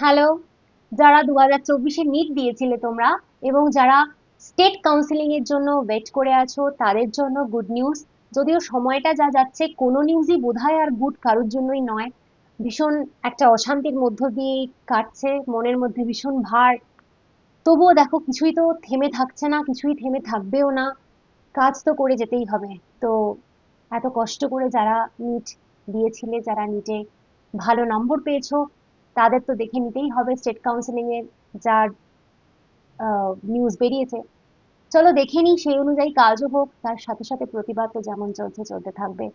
Hello যারা দু হাজার চব্বিশে নিট দিয়েছিলে তোমরা এবং যারা স্টেট কাউন্সিলিং এর জন্য ওয়েট করে আছো, তাদের জন্য গুড নিউজ যদিও সময়টা যা যাচ্ছে, কোনো নিউজই বোধহয় আর গুড কারোর জন্যই নয়। ভীষণ একটা অশান্তির মধ্য দিয়ে কাটছে, মনের মধ্যে ভীষণ ভার। তবুও দেখো, কিছুই তো থেমে থাকছে না, কিছুই থেমে থাকবেও না। কাজ তো করে যেতেই হবে। তো এত কষ্ট করে যারা নিট দিয়েছিলে, যারা নিটে ভালো নম্বর পেয়েছ তাদের তো দেখে নিতেই হবে স্টেট কাউন্সিলিং এর যার নিউজ বেরিয়েছে। চলো দেখে নিই সেই অনুযায়ী কাজও হোক, তার সাথে সাথে প্রতিবাদ তো যেমন চলছে, চলতে থাকবে,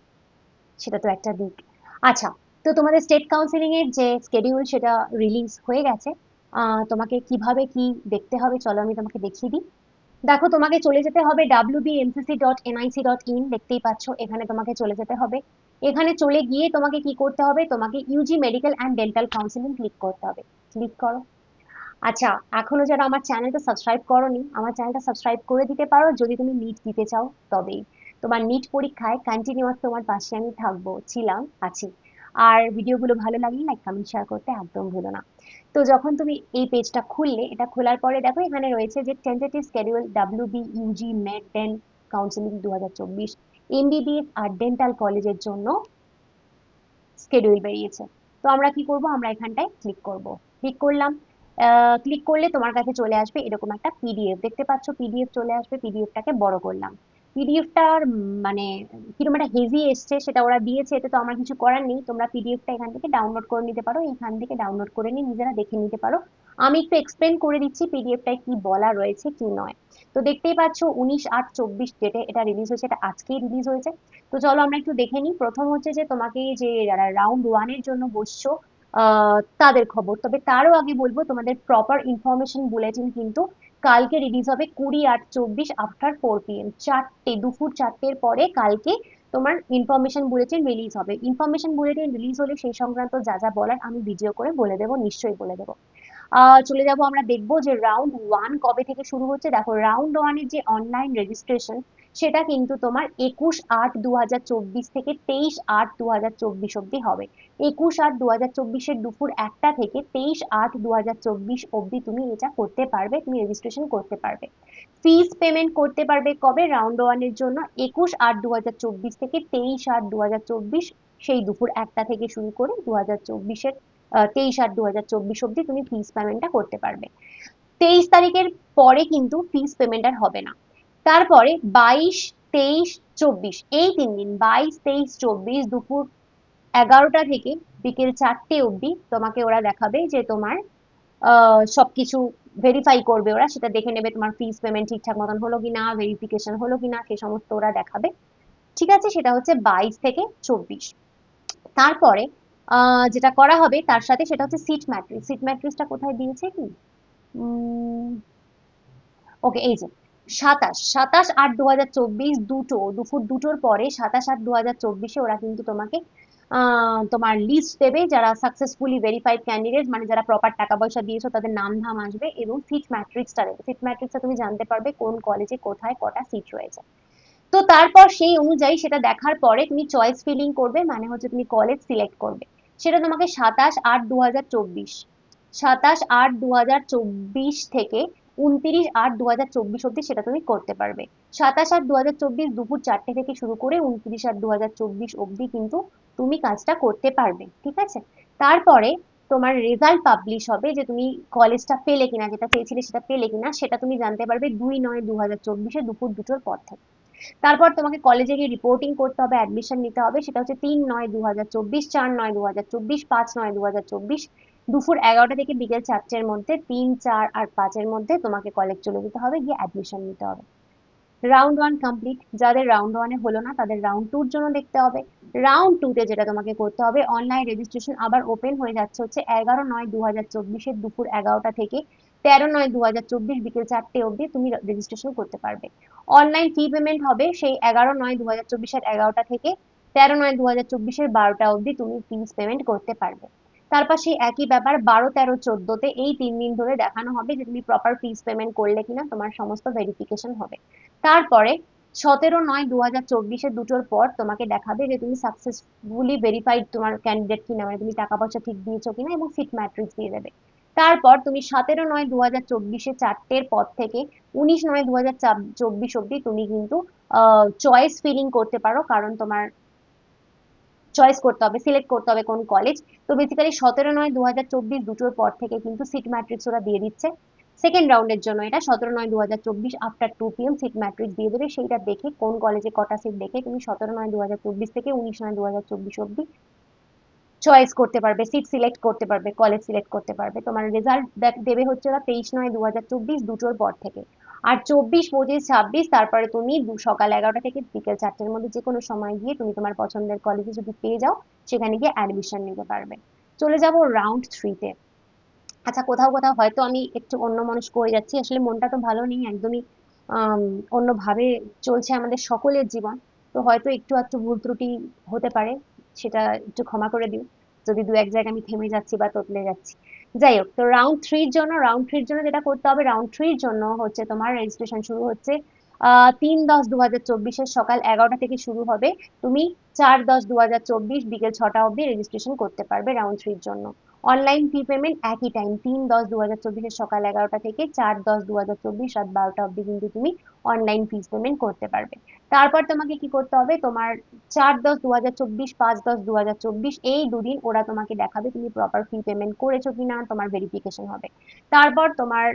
সেটা তো একটা দিক। আচ্ছা তো তোমাদের স্টেট কাউন্সিলিং এর যে স্কেডিউল সেটা রিলিজ হয়ে গেছে। তোমাকে কীভাবে কি দেখতে হবে, চলো আমি তোমাকে দেখিয়ে দিই। দেখো, তোমাকে চলে যেতে হবে wbmcc dot NIC dot in দেখতেই পাচ্ছ, এখানে তোমাকে চলে যেতে হবে। এখানে চলে গিয়ে তোমাকে কি করতে হবে? তোমাকে UG medical and dental counselling click করতে হবে। ক্লিক করো। আচ্ছা এখনও যারা আমার চ্যানেলটা সাবস্ক্রাইব করোনি, আমার চ্যানেলটা সাবস্ক্রাইব করে দিতে পারো। যদি তুমি নিট দিতে চাও, তবেই। তোমার নিট পরীক্ষায় কন্টিনিউয়াস তোমার পাশে আমি থাকব, ছিলাম, আছি। আর ভিডিওগুলো ভালো লাগলে লাইক কমেন্ট শেয়ার করতে একদম ভুলো না। তো যখন তুমি এই পেজটা খুললে, এটা খোলার পরে দেখো এখানে রয়েছে যে tentative schedule W B UG med den counselling দু হাজার চব্বিশ। এমবিবিএস আর ডেন্টাল কলেজের জন্য স্কেডিউল বেরিয়েছে। তো আমরা কি করব? আমরা এখানটায় ক্লিক করব। ক্লিক করলাম ক্লিক করলে তোমার কাছে চলে আসবে এরকম একটা পিডিএফ দেখতে পাচ্ছ পিডিএফ চলে আসবে পিডিএফটাকে বড় করলাম। পিডিএফটার মানে কীরকম একটা হেভি এসছে সেটা ওরা দিয়েছে, এতে তো আমার কিছু করার নেই। তোমরা পিডিএফটা এখান থেকে ডাউনলোড করে নিতে পারো, এখান থেকে ডাউনলোড করে নিয়ে নিজেরা দেখে নিতে পারো। আমি একটু এক্সপ্লেন করে দিচ্ছি পিডিএফটায় কি বলা রয়েছে, কি নয়। তো দেখতেই পাচ্ছ উনিশ আট চব্বিশ ডেটে এটা রিলিজ হয়েছে, এটা আজকেই রিলিজ হয়েছে। তো চলো আমরা একটু দেখে নিই। প্রথম হচ্ছে যে তোমাকে যে যারা রাউন্ড ওয়ানের জন্য বসছো তাদের খবর। তবে তারও আগে বলব, তোমাদের প্রপার ইনফরমেশন বুলেটিন কিন্তু কালকে রিলিজ হবে কুড়ি আট চব্বিশ আফটার ফোর পিএম চারটে, দুপুর চারটের পরে কালকে তোমার ইনফরমেশন বুলেটিন রিলিজ হবে। ইনফরমেশন বুলেটিন রিলিজ হলে সেই সংক্রান্ত যা যা বলার আমি ভিডিও করে বলে দেবো, নিশ্চয়ই বলে দেবো। চলে যাব আমরা দেখব যে রাউন্ড ওয়ান কবে থেকে শুরু হচ্ছে। দেখো রাউন্ড ওয়ানের যে অনলাইন রেজিস্ট্রেশন সেটা কিন্তু তোমার একুশ আট দু থেকে তেইশ আট দু অব্দি হবে। একুশ আট দু হাজার চব্বিশের দুপুর একটা থেকে তেইশ আট দু অব্দি তুমি এটা করতে পারবে, তুমি রেজিস্ট্রেশন করতে পারবে। ফিস পেমেন্ট করতে পারবে কবে? রাউন্ড ওয়ানের জন্য একুশ আট দু থেকে তেইশ আট দু সেই দুপুর একটা থেকে শুরু করে দু হাজার চব্বিশের তেইশ আট দু হাজার চব্বিশ অব্দি তুমি ফিস পেমেন্টটা করতে পারবে। তেইশ তারিখের পরে কিন্তু ফিস পেমেন্ট আর হবে না। তারপরে বাইশ, তেইশ, চব্বিশ। এই তিন দিন, বাইশ, তেইশ, চব্বিশ দুপুর এগারোটা থেকে বিকেল চারটে অবধি তোমাকে ওরা দেখাবে যে তোমার সবকিছু ভেরিফাই করবে ওরা। সেটা দেখে নেবে তোমার ফিস পেমেন্ট ঠিকঠাক মতন হলো কিনা ভেরিফিকেশন হলো কিনা, সে সমস্ত ওরা দেখাবে। ঠিক আছে? সেটা হচ্ছে বাইশ থেকে চব্বিশ। তারপরে যেটা করা হবে তার সাথে সেটা হচ্ছে সিট ম্যাট্রিক্স সিট ম্যাট্রিক্সটা কোথায় দিয়েছে কি? ওকে এই যে। সাতাশ সাতাশ আট দু হাজার চব্বিশ দুটো, দুপুর দুটোর পরে সাতাশ আট দু হাজার চব্বিশে ওরা কিন্তু তোমাকে তোমার লিস্ট দেবে যারা সাকসেসফুলি ভেরিফাইড ক্যান্ডিডেট মানে যারা প্রপার টাকা পয়সা দিয়েছ, তাদের নাম ধাম আসবে এবং সিট ম্যাট্রিক্সটা দেবে। সিট ম্যাট্রিক্সটা তুমি জানতে পারবে কোন কলেজে কোথায় কটা সিট রয়েছে। তো তারপর সেই অনুযায়ী সেটা দেখার পরে তুমি চয়েস ফিলিং করবে মানে হচ্ছে তুমি কলেজ সিলেক্ট করবে। সেটা তোমাকে সাতাশ আট দু হাজার চব্বিশ, সাতাশ আট দু হাজার চব্বিশ থেকে উনত্রিশ আট দু হাজার চব্বিশ অব্দি সেটা তুমি করতে পারবে। সাতাশ আট দু হাজার চব্বিশ দুপুর চারটে থেকে শুরু করে উনত্রিশ আট দু হাজার চব্বিশ অব্দি কিন্তু তুমি কাজটা করতে পারবে, ঠিক আছে? তারপরে তোমার রেজাল্ট পাবলিশ হবে যে তুমি কলেজটা পেলে কিনা, যেটা চেয়েছিলে সেটা পেলে কিনা, সেটা তুমি জানতে পারবে দুই নয় দু হাজার চব্বিশে দুপুর দুটোর পর থেকে। তারপর তোমাকে কলেজে গিয়ে রিপোর্টিং করতে হবে অ্যাডমিশন নিতে হবে, সেটা হচ্ছে তিন নয় দু হাজার চব্বিশ, চার নয় দু হাজার চব্বিশ, পাঁচ নয় দু হাজার চব্বিশ দুপুর এগারোটা থেকে বিকেল চারটের মধ্যে, তিন, চার আর পাঁচের মধ্যে তোমাকে কলেজ চলে যেতে হবে, গিয়ে অ্যাডমিশন নিতে হবে। রাউন্ড ওয়ান কমপ্লিট যাদের রাউন্ড ওয়ানে হলো না, তাদের রাউন্ড টুর জন্য দেখতে হবে। রাউন্ড টুতে যেটা তোমাকে করতে হবে অনলাইন রেজিস্ট্রেশন আবার ওপেন হয়ে যাচ্ছে হচ্ছে এগারো নয় দু হাজার চব্বিশের দুপুর এগারোটা থেকে তেরো নয় দু হাজার চব্বিশ বিকেল চারটে অবধি তুমি রেজিস্ট্রেশন করতে পারবে। অনলাইন ফি পেমেন্ট হবে সেই এগারো নয় দু হাজার চব্বিশের এগারোটা থেকে তেরো নয় দু হাজার চব্বিশের বারোটা অবধি তুমি ফিস পেমেন্ট করতে পারবে। তারপর সেই একই ব্যাপার, বারো, তেরো, চোদ্দতে এই তিন দিন ধরে দেখানো হবে যে তুমি প্রপার ফিস পেমেন্ট করলে কিনা, তোমার সমস্ত ভেরিফিকেশন হবে। তারপরে সতেরো, নয় দু হাজার চব্বিশে দুটোর পর তোমাকে দেখাবে যে তুমি সাকসেসফুলি ভেরিফাইড তোমার ক্যান্ডিডেট কিনা মানে তুমি টাকা পয়সা ঠিক দিয়েছ কিনা এবং ফিট ম্যাট্রিক্স দিয়ে দেবে। তারপর তুমি সতেরো, নয় দু হাজার চব্বিশে চারটের পর থেকে উনিশ, নয় দু হাজার চব্বিশ অব্দি তুমি কিন্তু চয়েস ফিলিং করতে পারো, কারণ তোমার চয়েস করতে হবে সিলেক্ট করতে হবে কোন কলেজ তো বেসিক্যালি সতেরো নয় দু হাজার চব্বিশ দুটোর পর থেকে কিন্তু সিট ম্যাট্রিক্স ওরা দিয়ে দিচ্ছে। সেকেন্ড রাউন্ডের জন্য এটা সতেরো নয় দু হাজার চব্বিশ after two PM seat matrix দিয়ে দেবে। সেইটা দেখে কোন কলেজে কটা সিট দেখে তুমি সতেরো নয় দু হাজার চব্বিশ থেকে উনিশ নয় দু হাজার চব্বিশ অব্দি চয়েস করতে পারবে সিট সিলেক্ট করতে পারবে কলেজ সিলেক্ট করতে পারবে। তোমার রেজাল্ট দেবে হচ্ছে ওরা তেইশ নয় দু হাজার চব্বিশ দুটোর পর থেকে। আর চব্বিশ, পঁচিশ, ছাব্বিশ, তারপরে তুমি সকাল এগারোটা থেকে বিকেল চারটের মধ্যে যে কোনো সময় গিয়ে তুমি তোমার পছন্দের কলেজে যদি পেয়ে যাও, সেখানে গিয়ে অ্যাডমিশন নিতে পারবে। চলে যাব রাউন্ড থ্রিতে আচ্ছা কোথাও কোথাও হয়তো আমি একটু অন্য মানুষ করে যাচ্ছি। আসলে মনটা তো ভালো নেই, একদমই অন্যভাবে চলছে আমাদের সকলের জীবন। তো হয়তো একটু একটু ভুল ত্রুটি হতে পারে, সেটা একটু ক্ষমা করে দিও। যদি দু এক জায়গায় আমি থেমে যাচ্ছি বা তোতলে যাচ্ছি। যাই হোক, তো রাউন্ড থ্রির জন্য রাউন্ড থ্রির জন্য যেটা করতে হবে রাউন্ড থ্রির জন্য হচ্ছে তোমার রেজিস্ট্রেশন শুরু হচ্ছে তিন দশ দু হাজার চব্বিশের সকাল এগারোটা থেকে শুরু হবে। তুমি চার দশ দু হাজার চব্বিশ বিকেল ছটা অবধি রেজিস্ট্রেশন করতে পারবে রাউন্ড থ্রির জন্য। অনলাইন ফি পেমেন্ট একই টাইম তিন দশ দু হাজার চব্বিশের সকাল এগারোটা থেকে চার দশ দু হাজার চব্বিশ রাত বারোটা অবধি কিন্তু তুমি অনলাইন ফিস পেমেন্ট করতে পারবে। তারপর তোমাকে কি করতে হবে? তোমার চার দশ দু হাজার চব্বিশ, পাঁচ দশ দু হাজার চব্বিশ এই দুদিন ওরা তোমাকে দেখাবে তুমি প্রপার ফি পেমেন্ট করেছ কিনা, তোমার ভেরিফিকেশন হবে। তারপর তোমার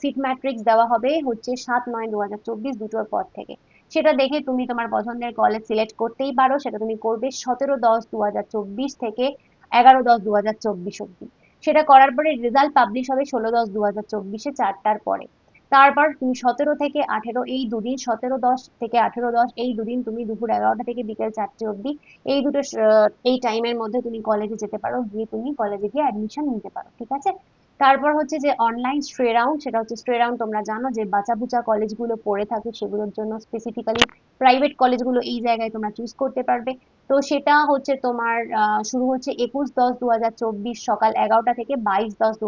সিট ম্যাট্রিক্স দেওয়া হবে হচ্ছে সাত নয় দু হাজার চব্বিশ দুটোর পর থেকে। সেটা দেখে তুমি তোমার পছন্দের কলেজ সিলেক্ট করতেই পারো, সেটা তুমি করবে সতেরো দশ দু হাজার চব্বিশ থেকে এগারো দশ দু হাজার চব্বিশ অব্দি সেটা করার পরে রেজাল্ট পাবলিশ হবে ষোলো দশ দু হাজার চব্বিশে চারটার পরে। তারপর তুমি সতেরো থেকে আঠেরো, এই দুদিন সতেরো দশ থেকে আঠেরো দশ, এই দুদিন তুমি দুপুর এগারোটা থেকে বিকেল চারটে অবধি এই দুটো এই টাইমের মধ্যে তুমি কলেজে যেতে পারো, গিয়ে তুমি কলেজে গিয়ে অ্যাডমিশন নিতে পারো, ঠিক আছে? তারপর হচ্ছে যে অনলাইন স্ট্রে রাউন্ড সেটা হচ্ছে স্ট্রে রাউন্ড তোমরা জানো যে বাঁচা বুচা কলেজগুলো পড়ে থাকে সেগুলোর জন্য স্পেসিফিক্যালি প্রাইভেট কলেজগুলো এই জায়গায় তোমরা চুজ করতে পারবে। তো সেটা হচ্ছে তোমার শুরু হচ্ছে একুশ দশ দু সকাল এগারোটা থেকে বাইশ দশ দু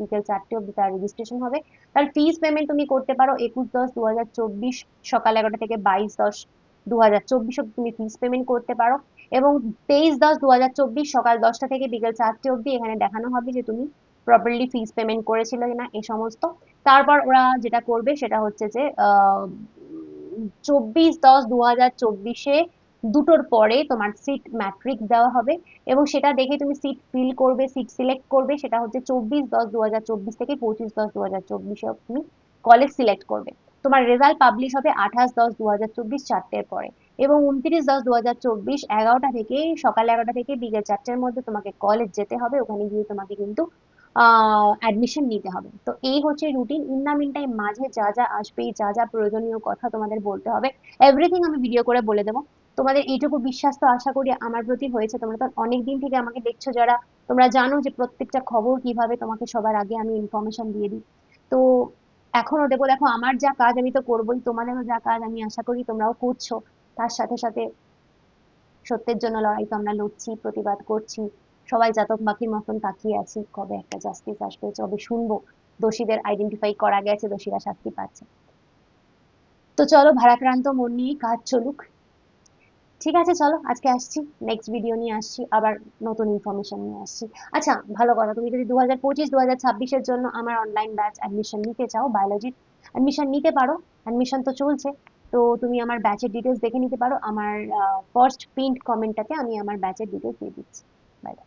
বিকেল চারটে অব্দি তার রেজিস্ট্রেশন হবে। তার ফিস পেমেন্ট তুমি করতে পারো একুশ দশ দু সকাল এগারোটা থেকে বাইশ দশ দু হাজার চব্বিশ অব্দি তুমি ফিস পেমেন্ট করতে পারো। এবং তেইশ দশ দু সকাল দশটা থেকে বিকেল চারটে অব্দি এখানে দেখানো হবে যে তুমি প্রপারলি ফিজ পেমেন্ট করেছিল কিনা এই সমস্ত। তারপর ওরা যেটা করবে সেটা হচ্ছে যে চব্বিশ দশ দু হাজার চব্বিশে দুটোর পরে তোমার সিট ম্যাট্রিক্স দেওয়া হবে এবং সেটা দেখে তুমি সিট ফিল করবে সিট সিলেক্ট করবে, সেটা হচ্ছে চব্বিশ দশ দু হাজার চব্বিশ থেকে পঁচিশ দশ দু হাজার চব্বিশে তুমি কলেজ সিলেক্ট করবে। তোমার রেজাল্ট পাবলিশ হবে আঠাশ দশ দু হাজার চব্বিশ চারটের পরে এবং উনত্রিশ দশ দু হাজার চব্বিশ এগারোটা থেকে সকাল এগারোটা থেকে বিকেল চারটের মধ্যে তোমাকে কলেজ যেতে হবে, ওখানে গিয়ে তোমাকে কিন্তু অ্যাডমিশন নিতে হবে। তো এই হচ্ছে রুটিন ইন টাইম মাঝে যা যা আসবে, যা যা প্রয়োজনীয় কথা তোমাদের বলতে হবে এভরিথিং আমি ভিডিও করে বলে দেবো। তোমাদের এইটুকু বিশ্বাস তো আশা করি আমার প্রতি হয়েছে। তোমরা তো অনেক দিন থেকে আমাকে দেখছ যারা। তোমরা জানো যে প্রত্যেকটা খবর কীভাবে তোমাকে সবার আগে আমি ইনফরমেশন দিয়ে দিই। তো এখনও দেবো দেখো আমার যা কাজ আমি তো করবোই, তোমাদেরও যা কাজ আমি আশা করি তোমরাও করছ। তার সাথে সাথে সত্যের জন্য লড়াই তো আমরা লড়ছি, প্রতিবাদ করছি। সবাই জাতক পাখির মতন তাকিয়ে আছি, কবে একটা জাস্টিস আসবে কবে শুনব। দোষীদের আইডেন্টিফাই করা গেছে, দোষীরা শাস্তি পাচ্ছে। তো চলো ভারাক্রান্ত মন নিয়ে কাজ চলুক। ঠিক আছে, চলো, আজকে আসছি নেক্সট ভিডিও নিয়ে আসছি, আবার নতুন ইনফরমেশন নিয়ে আসছি। আচ্ছা ভালো কথা, তুমি যদি দু হাজার পঁচিশ দু হাজার ছাব্বিশের জন্য আমার অনলাইন ব্যাচ অ্যাডমিশন নিতে চাও বায়োলজির অ্যাডমিশন নিতে পারো অ্যাডমিশন তো চলছে, তো তুমি আমার ব্যাচের ডিটেলস দেখে নিতে পারো, আমার ফার্স্ট প্রিন্ট কমেন্টটাতে আমি আমার ব্যাচের ডিটেলস দিয়ে দিচ্ছি। Bye bye